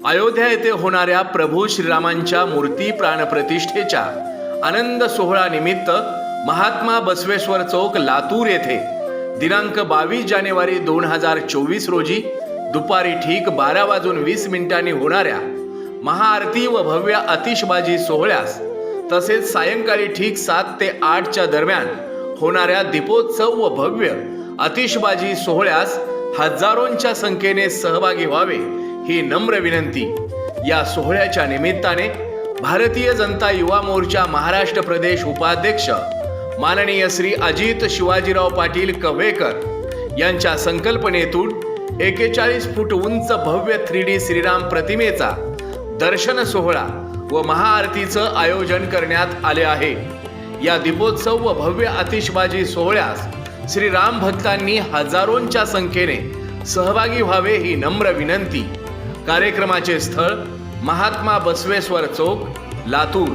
अयोध्या येथे होणाऱ्या प्रभू श्रीरामांच्या मूर्ती प्राणप्रतिष्ठेच्या आनंद सोहळानिमित्त महात्मा बसवेश्वर चौक लातूर येथे दिनांक बावीस जानेवारी दोन हजार चोवीस रोजी दुपारी ठीक बारा वाजून वीस मिनिटांनी होणाऱ्या महाआरती व भव्य आतिषबाजी सोहळ्यास तसेच सायंकाळी ठीक सात ते आठच्या दरम्यान होणाऱ्या दीपोत्सव व भव्य आतिषबाजी सोहळ्यास हजारोंच्या संख्येने सहभागी व्हावे ही नम्र विनंती. या सोहळ्याच्या निमित्ताने भारतीय जनता युवा मोर्चा महाराष्ट्र प्रदेश उपाध्यक्ष माननीय श्री अजित शिवाजीराव पाटील कवेकर यांच्या संकल्पनेतून एकेचाळीस फूट उंच भव्य थ्री डी श्रीराम प्रतिमेचा दर्शन सोहळा व महाआरतीचं आयोजन करण्यात आले आहे. या दीपोत्सव व भव्य आतिषबाजी सोहळ्यास श्री राम भक्तांनी हजारोंच्या संख्येने सहभागी व्हावे ही नम्र विनंती. कार्यक्रमाचे स्थळ महात्मा बसवेश्वर चौक लातूर.